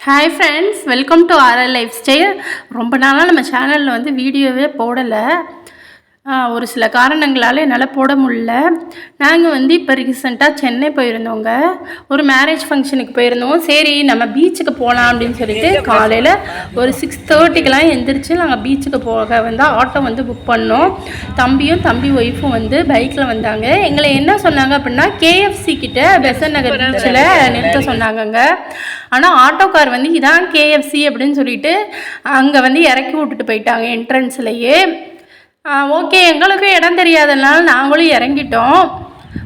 Hi friends welcome to RL lifestyle ரொம்ப நாளாக நம்ம சேனலில் வந்து வீடியோவே போடலை. ஒரு சில காரணங்களால் என்னால் போட முடியல. நாங்கள் வந்து இப்போ ரீசெண்டாக சென்னை போயிருந்தோங்க. ஒரு மேரேஜ் ஃபங்க்ஷனுக்கு போயிருந்தோம். சரி நம்ம பீச்சுக்கு போகலாம் அப்படின்னு சொல்லிட்டு காலையில் ஒரு சிக்ஸ் தேர்ட்டிக்கெலாம் எந்திரிச்சு நாங்கள் பீச்சுக்கு போக வந்து ஆட்டோ வந்து புக் பண்ணோம். தம்பியும் தம்பி ஒய்ஃபும் வந்து பைக்கில் வந்தாங்க. எங்களை என்ன சொன்னாங்க அப்படின்னா கேஎஃப்சி கிட்ட பெசன் நகர் பீச்சில் நிறுத்த சொன்னாங்கங்க. ஆனால் ஆட்டோக்கார் வந்து இதான் கேஎஃப்சி அப்படின்னு சொல்லிட்டு அங்கே வந்து இறக்கி விட்டுட்டு போயிட்டாங்க என்ட்ரன்ஸ்லேயே ஓகே எங்களுக்கும் இடம் தெரியாதனால நாங்களும் இறங்கிட்டோம்.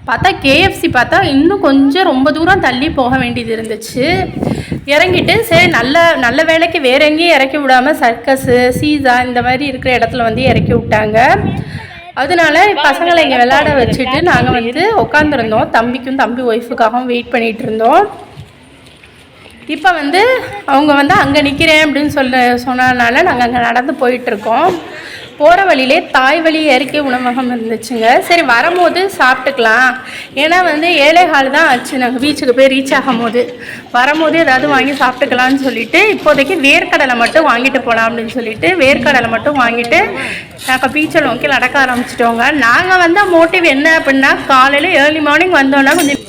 பார்த்தா கேஎஃப்சி பார்த்தா இன்னும் கொஞ்சம் ரொம்ப தூரம் தள்ளி போக வேண்டியது இருந்துச்சு. இறங்கிட்டு சரி நல்ல நல்ல வேலைக்கு வேற எங்கேயும் இறக்கி விடாமல் சர்க்கஸு சீசா இந்த மாதிரி இருக்கிற இடத்துல வந்து இறக்கி விட்டாங்க. அதனால பசங்களை இங்கே விளையாட வச்சுட்டு நாங்கள் வந்து உட்காந்துருந்தோம் தம்பிக்கும் தம்பி ஒய்ஃபுக்காகவும் வெயிட் பண்ணிகிட்டு இருந்தோம். இப்போ வந்து அவங்க வந்து அங்கே நிற்கிறேன் அப்படின்னு சொல்ல சொன்னதுனால நாங்கள் அங்கே நடந்து போயிட்டுருக்கோம் போகிற வழியிலே தாய் வழி இயற்கை உணவகம் இருந்துச்சுங்க. சரி வரும்போது சாப்பிட்டுக்கலாம். ஏன்னா வந்து ஏழை கால் தான் ஆச்சு. நாங்கள் பீச்சுக்கு போய் ரீச் ஆகும் போது. வரும்போது ஏதாவது வாங்கி சாப்பிட்டுக்கலாம்னு சொல்லிட்டு இப்போதைக்கு வேர்க்கடலை மட்டும் வாங்கிட்டு போகலாம் அப்படின்னு சொல்லிட்டு வேர்க்கடலை மட்டும் வாங்கிட்டு நாங்கள் பீச்சை நோக்கி நடக்க ஆரம்பிச்சிட்டோங்க. நாங்கள் வந்த மோட்டிவ் என்ன அப்படின்னா காலையில் ஏர்லி மார்னிங் வந்தோன்னா கொஞ்சம்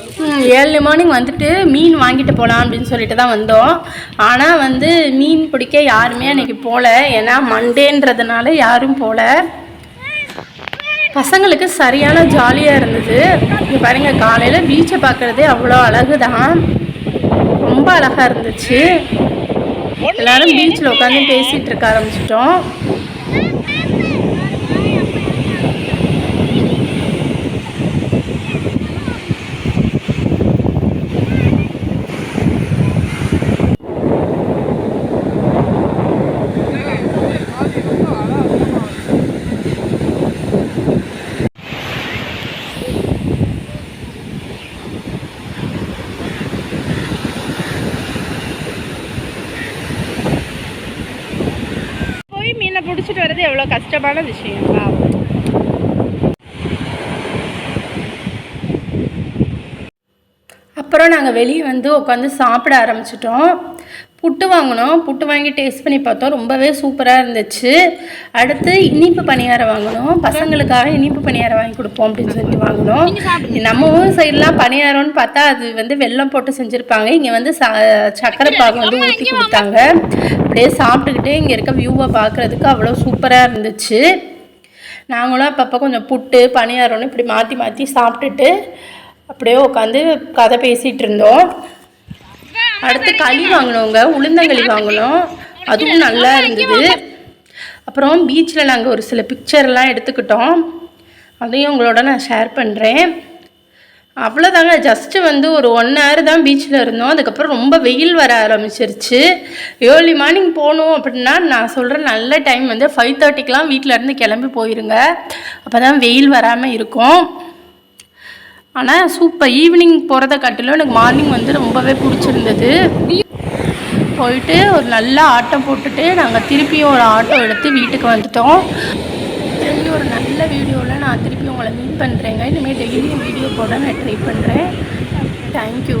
ஏர்லி மார்னிங் வந்துட்டு மீன் வாங்கிட்டு போகலாம் அப்படின்னு சொல்லிட்டு தான் வந்தோம். ஆனால் வந்து மீன் பிடிக்க யாருமே அன்றைக்கி போகல ஏன்னா மண்டேன்றதுனால யாரும் போகல பசங்களுக்கு சரியான ஜாலியாக இருந்தது. இங்கே பாருங்கள் காலையில் பீச்சை பார்க்குறதே அவ்வளோ அழகு தான் ரொம்ப அழகாக இருந்துச்சு. எல்லோரும் பீச்சில் உட்காந்து பேசிகிட்டு இருக்க ஆரம்பிச்சிட்டோம் மீனை பிடிச்சிட்டு வர்றது எவ்வளோ கஷ்டமான விஷயங்களா அப்புறம் நாங்கள் வெளியே வந்து உட்காந்து சாப்பிட ஆரம்பிச்சிட்டோம். புட்டு வாங்கினோம். புட்டு வாங்கி டேஸ்ட் பண்ணி பார்த்தோம். ரொம்பவே சூப்பராக இருந்துச்சு. அடுத்து இனிப்பு பணியாரம் வாங்கினோம். பசங்களுக்காக இனிப்பு பணியாரம் வாங்கி கொடுப்போம் அப்படின்னு சொல்லிட்டு வாங்கினோம். நம்ம ஊர் சைட்லாம் பணியாரம்னு பார்த்தா அது வந்து வெள்ளம் போட்டு செஞ்சுருப்பாங்க. இங்கே வந்து ச சக்கரை பாகு வந்து ஊற்றி கொடுத்தாங்க. அப்படியே சாப்பிட்டுக்கிட்டே இங்கே இருக்க வியூவை பார்க்குறதுக்கு அவ்வளோ சூப்பராக இருந்துச்சு. நாங்களும் அப்பப்போ கொஞ்சம் புட்டு பணியாரம்னு இப்படி மாற்றி மாற்றி சாப்பிட்டுட்டு அப்படியே உட்காந்து கதை பேசிகிட்டு இருந்தோம். அடுத்து களி வாங்கினோங்க உளுந்தங்களி வாங்கினோம். அதுவும் நல்லா இருந்தது. அப்புறம் பீச்சில் நாங்கள் ஒரு சில பிக்சர்லாம் எடுத்துக்கிட்டோம். அதையும் உங்களோட நான் ஷேர் பண்ணுறேன் அவ்வளோதாங்க ஜஸ்ட்டு வந்து ஒரு ஒன் ஹவர் தான் பீச்சில் இருந்தோம். அதுக்கப்புறம் ரொம்ப வெயில் வர ஆரம்பிச்சிருச்சு. ஏர்லி மார்னிங் போகணும் அப்படின்னா நான் சொல்கிற நல்ல டைம் வந்து ஃபைவ் தேர்ட்டிக்கெலாம் வீட்டிலேருந்து கிளம்பி போயிருங்க. அப்போ தான் வெயில் வராமல் இருக்கும். ஆனால் சூப்பர் ஈவினிங் போகிறத காட்டிலும் எனக்கு மார்னிங் வந்து ரொம்பவே பிடிச்சிருந்தது. போயிட்டு ஒரு நல்ல ஆட்டம் போட்டுட்டு நாங்கள் திருப்பியும் ஒரு ஆட்டோ எடுத்து வீட்டுக்கு வந்துட்டோம். திரும்பி ஒரு நல்ல வீடியோவில் நான் திருப்பி உங்களை மீட் பண்ணுறேங்க இனிமேல் டெய்லியும் வீடியோ போட நான் ட்ரை பண்ணுறேன் தேங்க்யூ